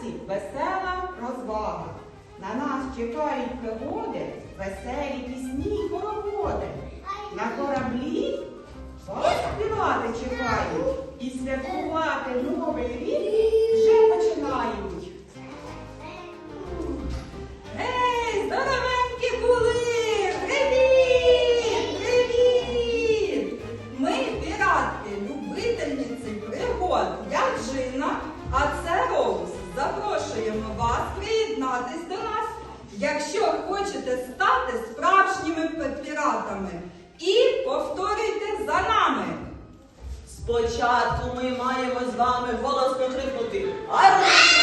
праці весела розвага. На нас чекають пригоди, веселі пісні й хороводи. На кораблі вас чекають і святкувати новий рік вже починають. хочете стати справжніми піратами. І повторюйте за нами. Спочатку ми маємо з вами голосно крикнути. Армія!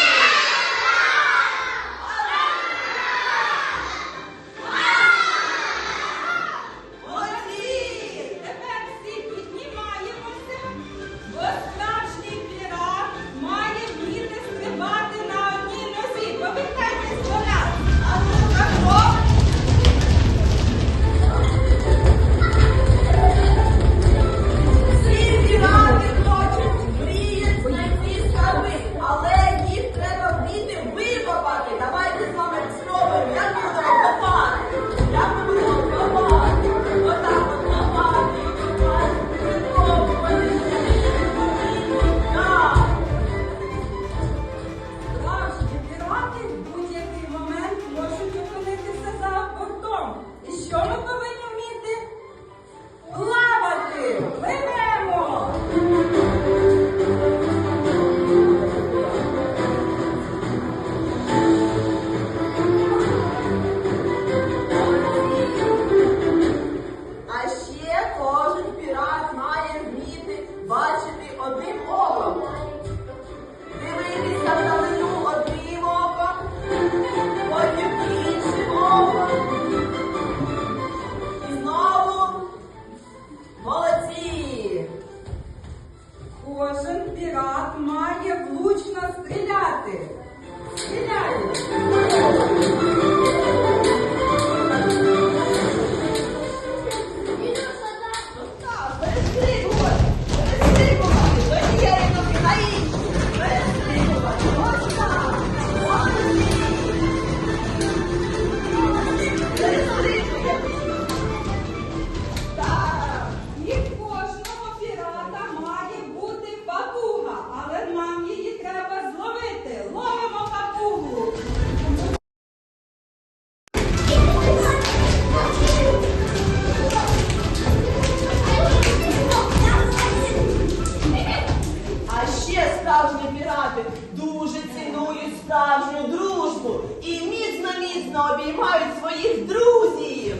ніжно обіймають своїх друзів.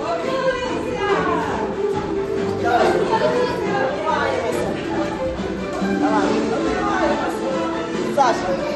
Обіймайся! Давай, обіймаємося. Давай, обіймаємося. Саша.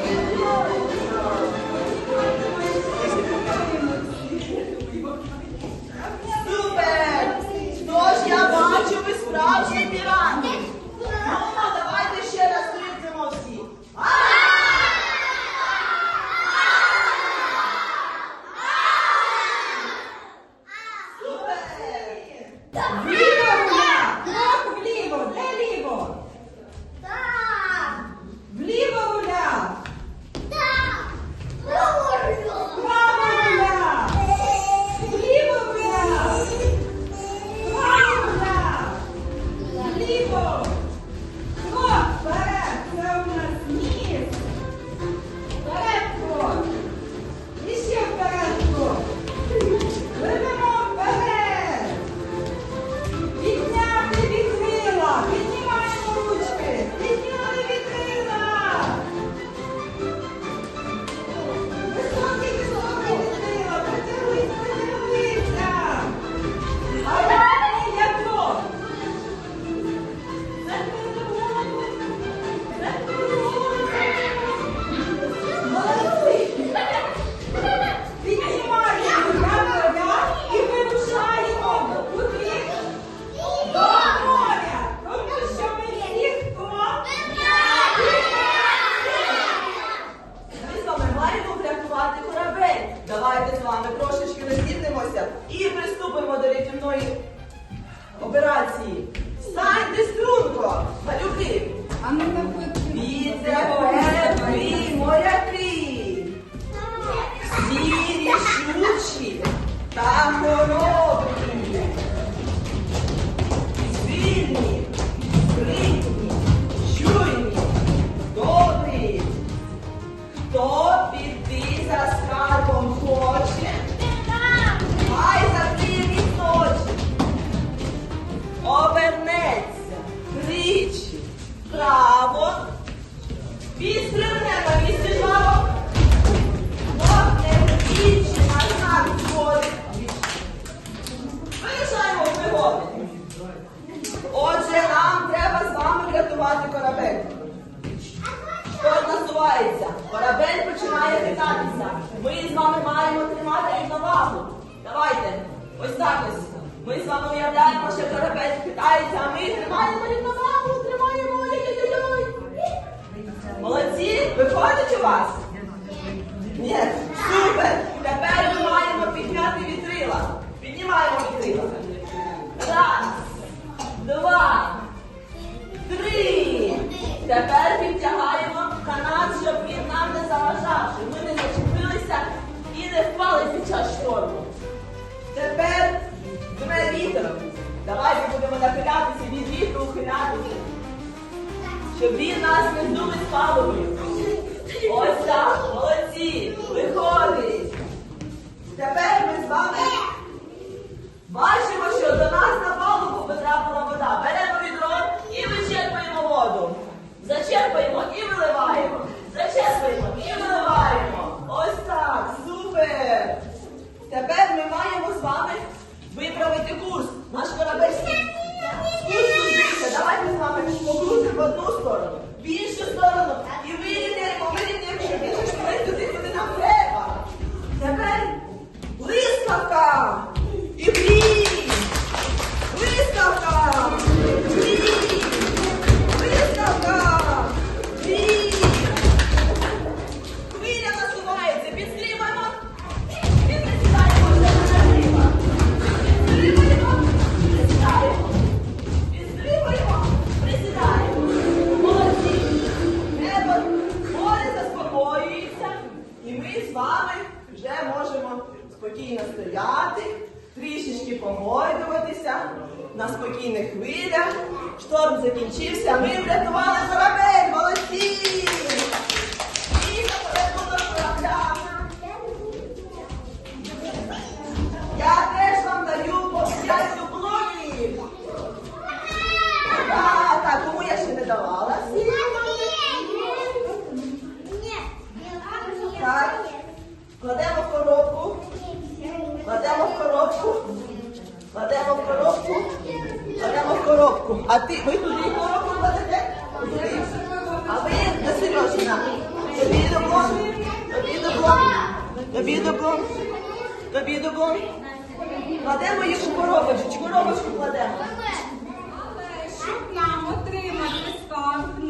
Тепер підтягаємо канат, щоб він нам не заважав, щоб ми не зачепилися і не впали під час шторму. Тепер дме вітер. Давайте будемо нахилятися від вітру ухилятися, щоб він нас не здув із палубою. Ось так, молодці, виходить. Тепер ми з вами бачимо, що до нас. погойдуватися на спокійних хвилях. Шторм закінчився. Ми врятували корабель! Молодці! а ти ви туди коробку кладете? А ви до Сережина. Тобі добро. Тобі добро. Тобі добро. Тобі добро. Кладемо їх у коробочку. Коробочку кладемо. Щоб нам отримати скарб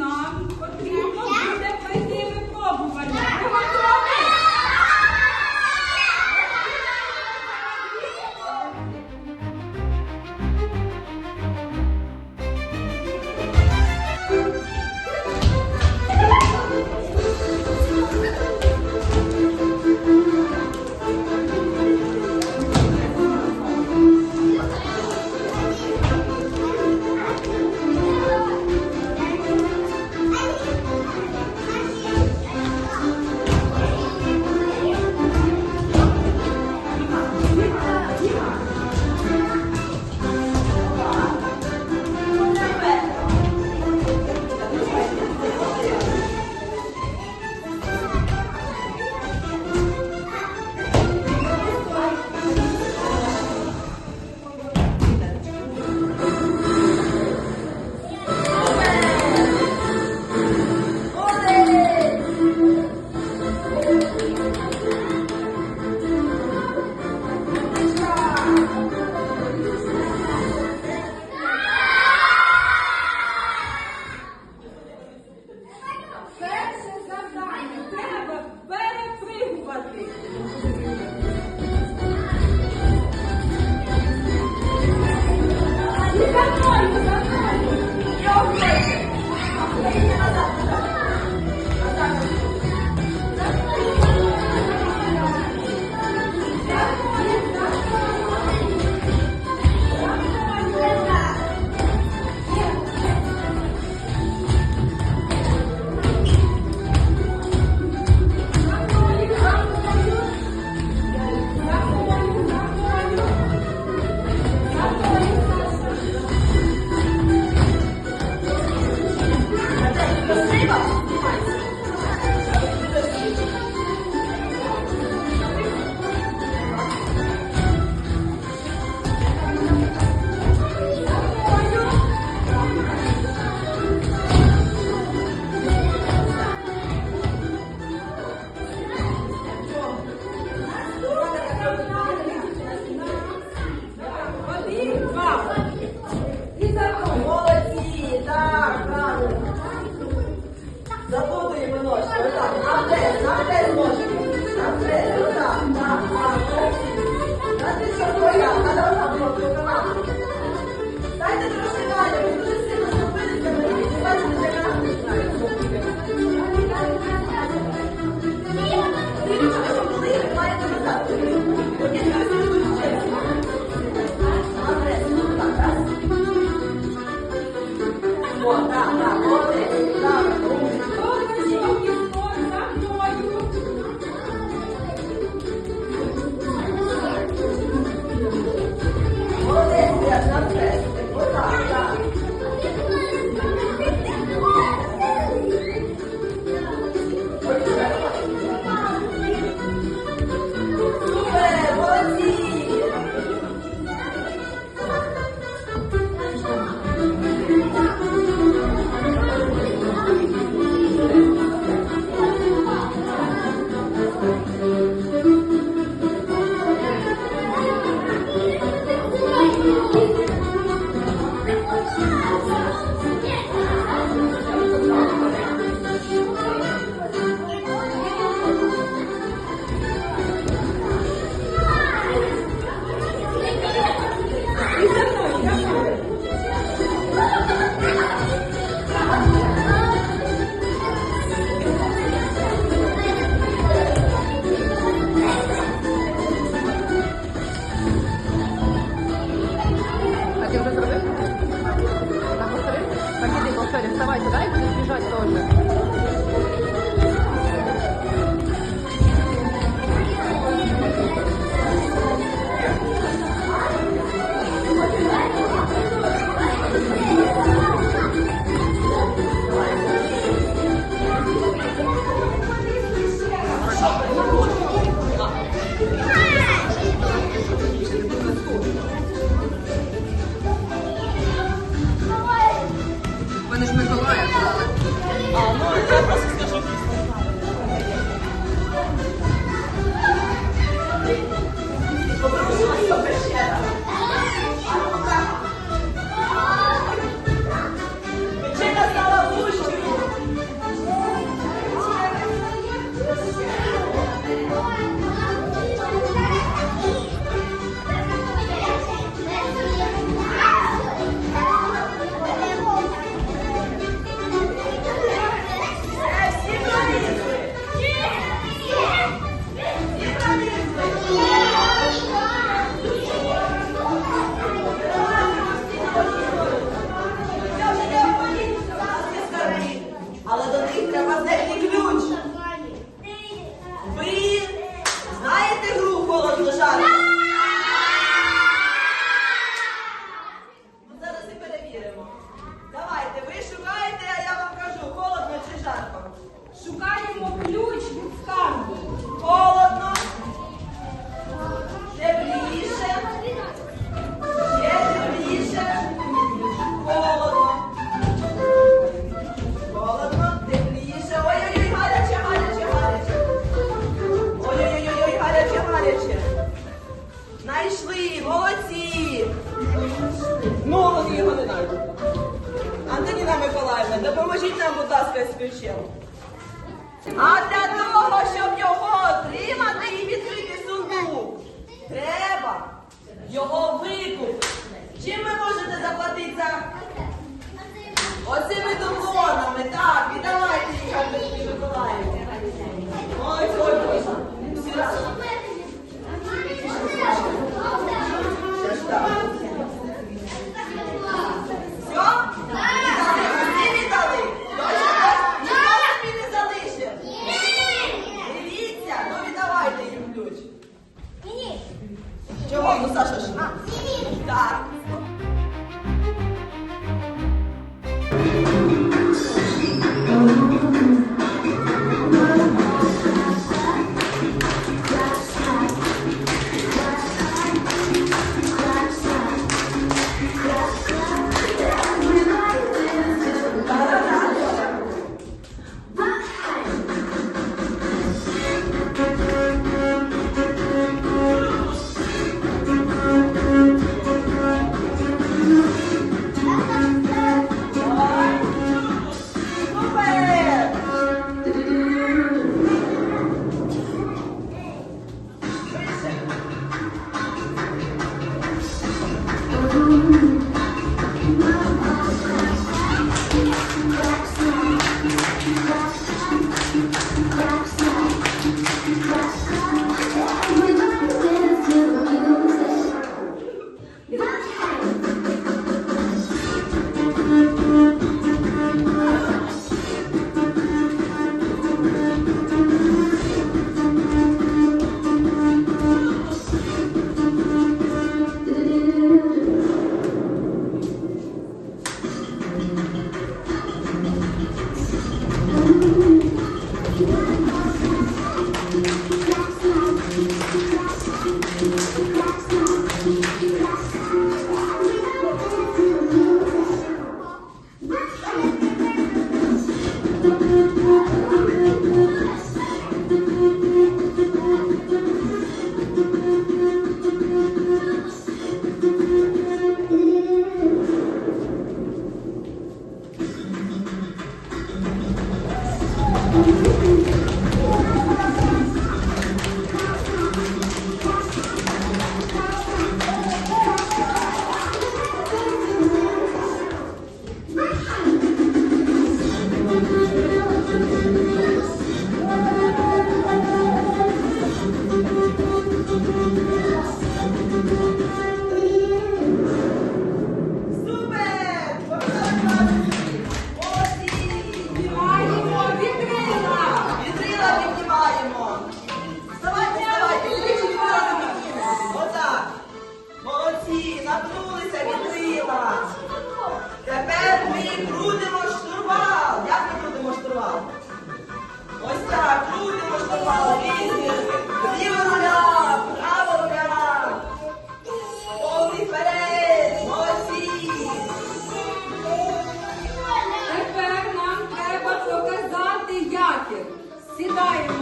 July.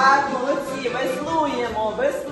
Так, молодці, веслуємо, веслуємо.